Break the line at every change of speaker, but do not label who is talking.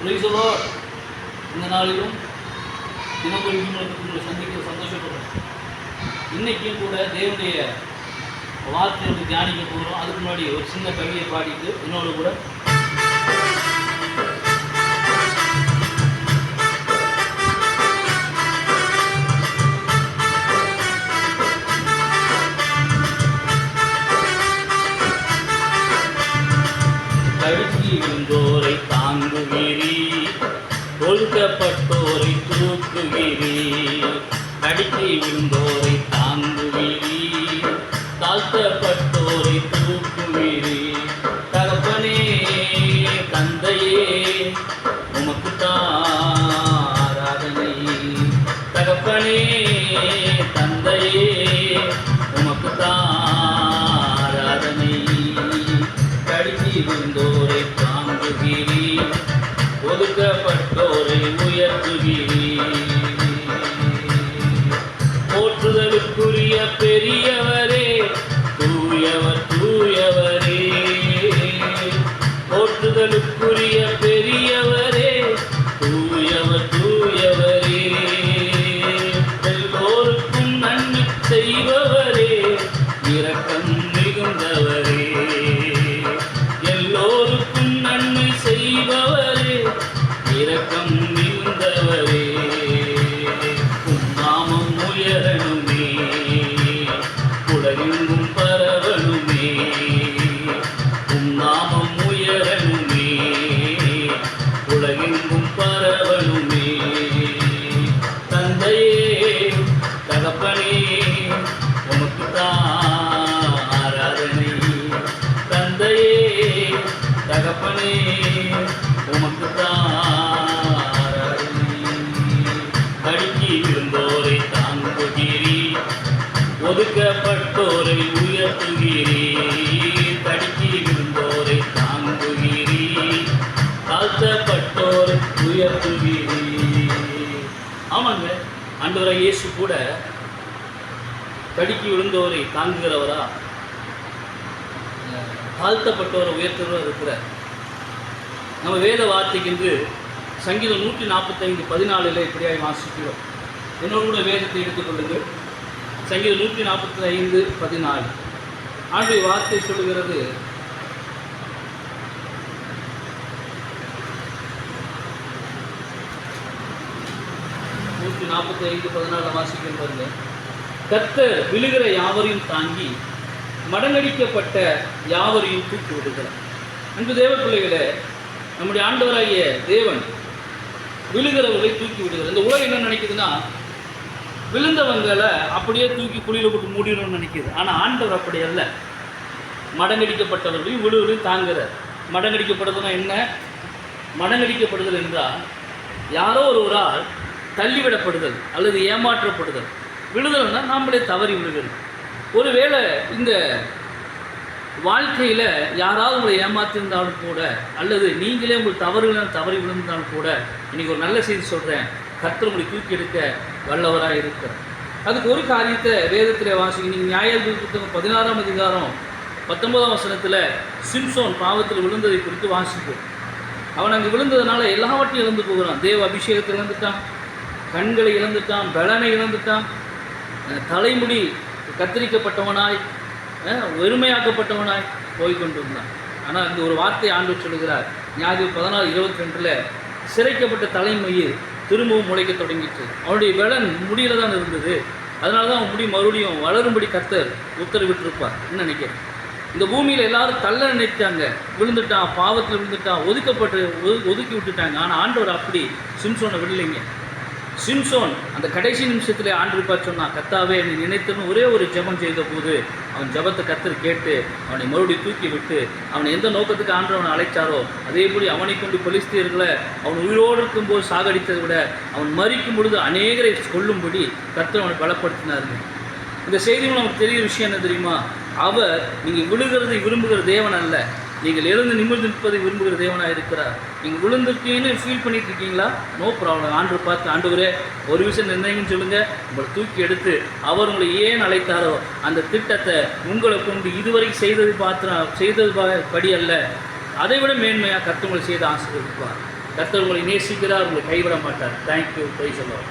பிரைசலோ இந்த நாளிலும் தினப்பொழி உங்களை சந்திக்க சந்தோஷப்படுறேன் இன்றைக்கும் கூட தேவனுடைய வார்த்தையை வந்து தியானிக்க போகிறோம் அதுக்கு முன்னாடி ஒரு சின்ன கவியை பாடிட்டு என்னோட கூட கழுத்தி தாங்கு விழுந்தோரை கொழுக்கப்பட்டோரை தூக்கு தூக்குகிறீ கடிக்கை விழுந்தோரை தாங்கு தாங்குகிறீ தாழ்த்தப்பட்டோரை தூக்கு தூக்குகிறீ தகப்பனே தந்தையே உமக்கு ஆராதனை தகப்பனே தந்தையே உமக்கு ஆராதனை கடிச்சி விழுந்தோரை தாங்குகிறீ அன்புக்குரிய பெரியவரே தூயவர் தூயவரே. போற்றுதலுக்குரிய பெரியவரே தூயவர் தூயவரே. எல்லோருக்கும் நன்மை செய்பவரே இரக்கம் மிகுந்தவரே. எல்லோருக்கும் நன்மை செய்பவரே இரக்கம் மிகுந்தவரே. நாமம் உயரணுமே தகப்பனே உமக்கு ஆராதனை கடுக்கி இருந்தோரை தாங்குகிறீ ஒதுக்கப்பட்டோரை உயர்த்துகிறீ தடுக்கி இருந்தோரை தாங்குகிறீ தாழ்த்தப்பட்டோரை உயர்த்துகிறீ ஆமாங்க ஆண்டவராக இயேசு கூட தடுக்கி விழுந்தோரை தாங்குகிறவரா? அஹ், தாழ்த்தப்பட்டோரை உயர்த்துகிறவர் இருக்கிறார். நம்ம வேத வார்த்தைக்கென்று சங்கீதம் நூற்றி நாற்பத்தைந்து பதினாலில் இப்படியாக வாசிக்கிறோம். என்னோட கூட வேதத்தை எடுத்துக்கொள்ளுங்கள் சங்கீதம் நூற்றி நாற்பத்தி ஐந்து பதினாலு. ஆண்டு வார்த்தை சொல்லுகிறது நூற்றி நாற்பத்தி ஐந்து பதினாலில் வாசிக்கின்றது கர்த்தர் விழுகிற யாவரையும் தாங்கி மடங்கடிக்கப்பட்ட யாவரையும் தூக்கி விடுகிறார். அன்பு தேவ பிள்ளைகளை நம்முடைய ஆண்டவராகிய தேவன் விழுகிறவர்களை தூக்கி விடுகிறார். இந்த உலகம் என்ன நினைக்குதுன்னா விழுந்தவங்களை அப்படியே தூக்கி குழியில் போட்டு மூடிடணும்னு நினைக்குது. ஆனால் ஆண்டவர் அப்படி அல்ல. மடங்கடிக்கப்பட்டவர்களையும் விழுவதையும் தாங்குகிறார் மடங்கடிக்கப்படுதுன்னா என்ன? மடங்கடிக்கப்படுதல் என்றால் யாரோ ஒருவரால் தள்ளிவிடப்படுதல் அல்லது ஏமாற்றப்படுதல். விழுதல்னா நாம்மளே தவறி விழுகிறது ஒருவேளை இந்த வாழ்க்கையில் யாராவது உங்களை ஏமாத்திருந்தாலும் கூட அல்லது நீங்களே உங்கள் தவறுகள் தவறி விழுந்தாலும் கூட இன்னைக்கு ஒரு நல்ல செய்தி சொல்கிறேன் கர்த்தர் உங்களை தூக்கி எடுக்க வல்லவராக இருக்கிறார். அதுக்கு ஒரு காரியத்தை வேதத்தில் வாசிங்க. நீங்கள் நியாயாதிபதி புத்தகம் பதினாறாம் அதிகாரம் பத்தொன்பதாம் வசனத்தில் சிம்சோன் பாவத்தில் விழுந்ததை குறித்து வாசிப்போம். அவன் அங்கே விழுந்ததுனால எல்லாவற்றையும் இழந்து போகிறான். தேவ அபிஷேகத்தை இழந்துட்டான். கண்களை இழந்துட்டான். பலனை இழந்துட்டான். தலைமுடி கத்தரிக்கப்பட்டவனாய் வெறுமையாக்கப்பட்டவனாய் போய்கொண்டிருந்தான். ஆனால் இந்த ஒரு வார்த்தை ஆண்டு சொல்லுகிறார். ஞாயிறு பதினாறு இருபத்தி ரெண்டில் சிறைக்கப்பட்ட தலைமையில் திரும்பவும் முளைக்க தொடங்கிட்டு அவனுடைய பலன் முடியில தான் இருந்தது. அதனால தான் அவன் முடி மறுபடியும் வளரும்படி கத்தர் உத்தரவிட்டிருப்பார். என்ன நினைக்கிறேன் இந்த பூமியில் எல்லாரும் தள்ள நினைத்தாங்க. விழுந்துட்டான் பாவத்தில் விழுந்துட்டான் ஒதுக்கப்பட்டு ஒது- ஒதுக்கி விட்டுட்டாங்க. ஆனால் ஆண்டவர் அப்படி சிம்சோனை விடலைங்க. சிம்சோன் அந்த கடைசி நிமிஷத்தில் ஆண்டிருப்பா சொன்னான் கத்தாவே நீ நினைத்தனும் ஒரே ஒரு ஜெபம் செய்த போது அவன் ஜெபத்தை கத்தர் கேட்டு அவனை மறுபடியும் தூக்கி விட்டு அவனை எந்த நோக்கத்துக்கு ஆண்டவனை அழைச்சாரோ அதேபடி அவனை கொண்டு பொலிஸ்தீர்களை அவன் உயிரோடு இருக்கும்போது சாகடித்ததை விட அவன் மறிக்கும் பொழுது அநேகரை கொல்லும்படி கத்தர் அவனை பலப்படுத்தினார்கள் இந்த செய்திகள் நமக்கு தெரிய விஷயம் என்ன தெரியுமா? அவர் நீங்கள் விழுகிறதை விரும்புகிற தேவன் அல்ல. நீங்கள் எழுந்து நிமிர்ந்து நிற்பதை விரும்புகிற தேவனாக இருக்கிறார். நீங்கள் விழுந்திருக்கீங்கன்னு ஃபீல் பண்ணிட்டு இருக்கீங்களா? நோ ப்ராப்ளம் ஆண்டு பார்த்து ஆண்டவரே ஒரு விஷயம் நிர்ணயம்னு சொல்லுங்கள் உங்களை தூக்கி எடுத்து அவர் உங்களை ஏன் அழைத்தாரோ அந்த திட்டத்தை உங்களை கொண்டு இதுவரை செய்தது பார்த்து செய்தது படி அல்ல. அதை விட மேன்மையாக கர்த்தங்களை செய்து ஆசீர்வதிப்பார். கர்த்தர் உங்களை நேசிக்கிறார் உங்களை கைவிட மாட்டார். தேங்க்யூ பொய் சொல்லுவார்